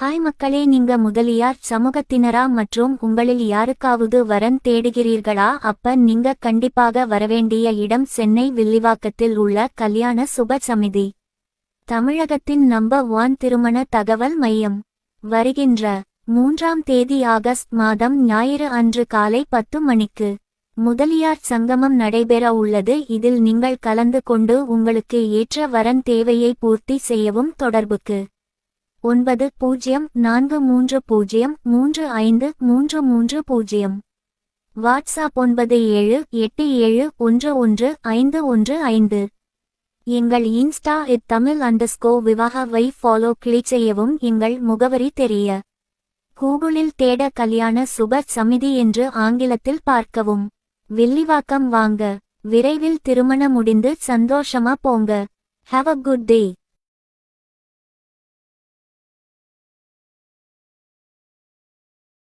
Hi மக்களே நீங்க முதலியார் சமூகத்தினரா மற்றும் உங்களில் யாருக்காவது வரன் தேடுகிறீர்களா? அப்ப நீங்க கண்டிப்பாக வரவேண்டிய இடம் சென்னை வில்லிவாக்கத்தில் உள்ள கல்யாண சுப சமிதி. தமிழகத்தின் நம்பர் ஒன் திருமண தகவல் மையம். வருகின்ற மூன்றாம் தேதி ஆகஸ்ட் மாதம் ஞாயிறு அன்று காலை பத்து மணிக்கு. முதலியார் சங்கமம் நடைபெற உள்ளது. இதில் நீங்கள் கலந்து கொண்டு உங்களுக்கு ஏற்ற வரன் தேவையை பூர்த்தி செய்யவும் தொடர்புக்கு ஒன்பது பூஜ்ஜியம் நான்கு மூன்று பூஜ்ஜியம் மூன்று ஐந்து மூன்று மூன்று பூஜ்ஜியம் வாட்ஸ்அப் ஒன்பது ஏழு எட்டு ஏழு ஒன்று ஒன்று ஐந்து ஒன்று ஐந்து. எங்கள் இன்ஸ்டா இத் தமிழ் அண்டர்ஸ்கோ விவாகவை ஃபாலோ கிளிக் செய்யவும் எங்கள் முகவரி தெரிய. கூகுளில் தேட கல்யாண சுப சமிதி என்று ஆங்கிலத்தில் பார்க்கவும். வில்லிவாக்கம் வாங்க. விரைவில் திருமணம் முடிந்து சந்தோஷமா போங்க. Have a good day